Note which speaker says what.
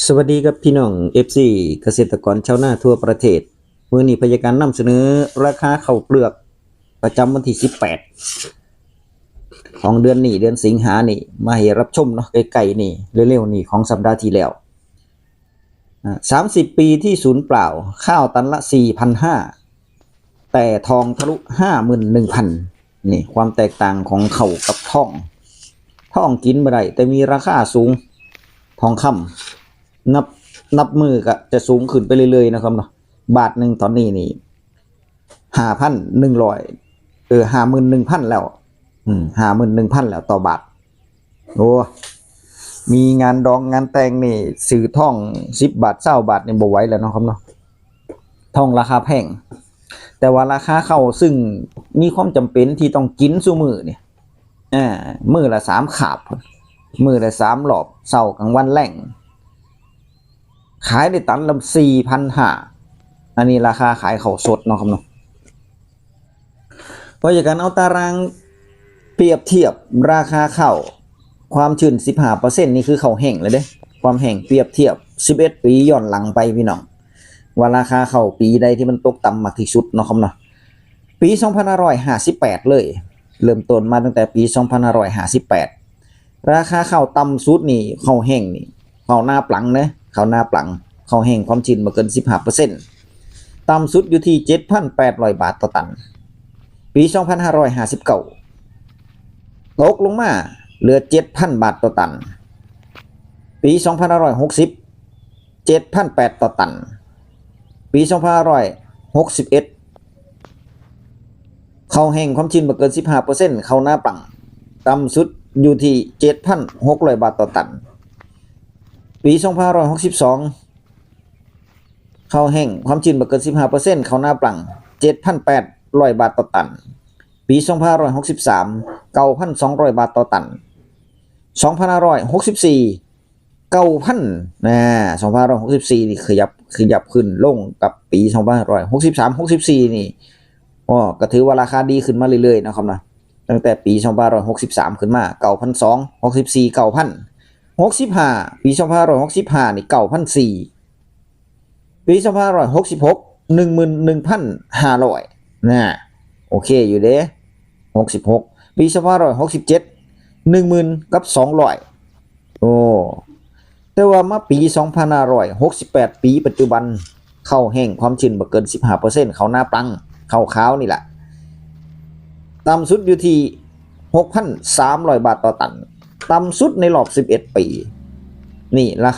Speaker 1: สวัสดีครับพี่น้อง FC เกษตรกรชาวนาทั่วประเทศมื้อนี้พยาการนำเสนอราคาข้าวเปลือก ประจำวันที่ 18 ของเดือนนี้เดือนสิงหานี่มาให้รับชมเนาะใกลๆนี่เร็วๆนี่ของสัปดาห์ที่แล้ว 30 ปีที่ศูนย์เปล่า ข้าวตันละ 4,500 แต่ทองทะลุ 51,000นี่ความแตกต่างของเข่ากับท่อง ท่องกินบ่ได้แต่มีราคาสูงทองคำ นับนับมือก็จะสูงขึ้นไปเรื่อยๆนะครับเนาะบาทหนึ่งตอนนี้นี่ห้าพันหนึ่งร้อยเออห้าหมื่นหนึ่งพันแล้ว อืมห้าหมื่นหนึ่งพันแล้วต่อบาทโอ้มีงานดองงานแต่งนี่ซื้อท่องสิบบาทเศร้าบาทนี่บ่ไหวแล้วนะครับเนาะท่องราคาแพงแต่ว่าราคาเข้าซึ่งมีความจำเป็นที่ต้องกินสู้มือเนี่ยอ่ามือละสามขาบมือละสามหลอบเสาร์กลางวันแรง ขายได้ตันละสี่พันห้าอันนี้ราคาขายเขาสดเนาะครับเนาะเพราะอย่างการเอาตารางเปรียบเทียบราคาเข้าความชื้นสิบห้าเปอร์เซ็นนี่คือเขาแห้งเลยเด้ ความแห้งเปรียบเทียบสิบเอ็ดปีย้อนหลังไปพี่น้องว่าราคาเข้าปีใดที่มันตกต่ำมากที่สุดเนาะครับเนาะปีสองพันห้าร้อยห้าสิบแปดเลย เริ่มต้นมาตั้งแต่ปีสองพันห้าร้อยห้าสิบแปดราคาเข้าต่ำสุดนี่เข้าแห้งนี่เข้าหน้าปลังนะ ข้าวหน้าปลังข้าวแห้งความชื้นบ่เกิน 15%ต่ำสุดอยู่ที่ 7,800 บาทต่อตัน ปี 2559 ตกลงมาเหลือ 7,000 บาทต่อตัน ปี 2560 7,800 ต่อตัน ปี 2561 ข้าวแห้งความชื้นบ่เกิน 15%ข้าวหน้าปลังต่ำสุดอยู่ที่ 7,600 บาทต่อตัน ปี2562เข้าแห้งความชื้นบ่เกิน15%เข้าหน้าปลัง7,800 บาทต่อตัน ปี2563 9,200 บาทต่อตัน 2564 9,000นะ2564 นี่ขยับขยับขึ้นลงกับปี 2563 64 นี่อ๋อก็ถือว่าราคาดีขึ้นมาเรื่อยๆนะครับนะตั้งแต่ปี 2563 ขึ้นมา 9,200 64 9,000 65 ปี 2565 นี่ 9,400 ปี 2566 11,500นะโอเคอยู่เด้66 ปี 2567 10,000 กับ 200 โอ้ แต่ว่ามาปี 2568 ปีปัจจุบันเข้าแห้งความชื้นบ่เกิน 15%เขาหน้าปัง เข้าขาวนี่แหละต่ำสุดอยู่ที่ 6,300 บาทต่อตัน ต่ำสุดในรอบ 11 ปี นี่ราคา